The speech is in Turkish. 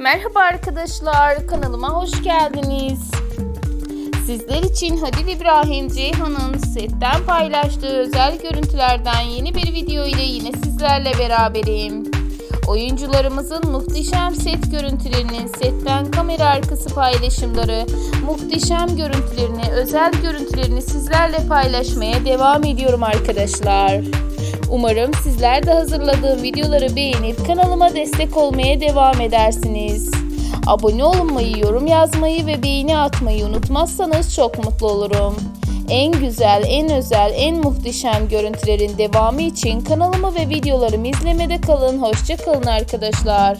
Merhaba arkadaşlar, kanalıma hoş geldiniz. Sizler için Halil İbrahim Ceyhan'ın setten paylaştığı özel görüntülerden yeni bir video ile yine sizlerle beraberim. Oyuncularımızın muhteşem set görüntülerini, setten kamera arkası paylaşımları, muhteşem görüntülerini, özel görüntülerini sizlerle paylaşmaya devam ediyorum arkadaşlar. Umarım sizler de hazırladığım videoları beğenip kanalıma destek olmaya devam edersiniz. Abone olmayı, yorum yazmayı ve beğeni atmayı unutmazsanız çok mutlu olurum. En güzel, en özel, en muhteşem görüntülerin devamı için kanalımı ve videolarımı izlemede kalın. Hoşça kalın arkadaşlar.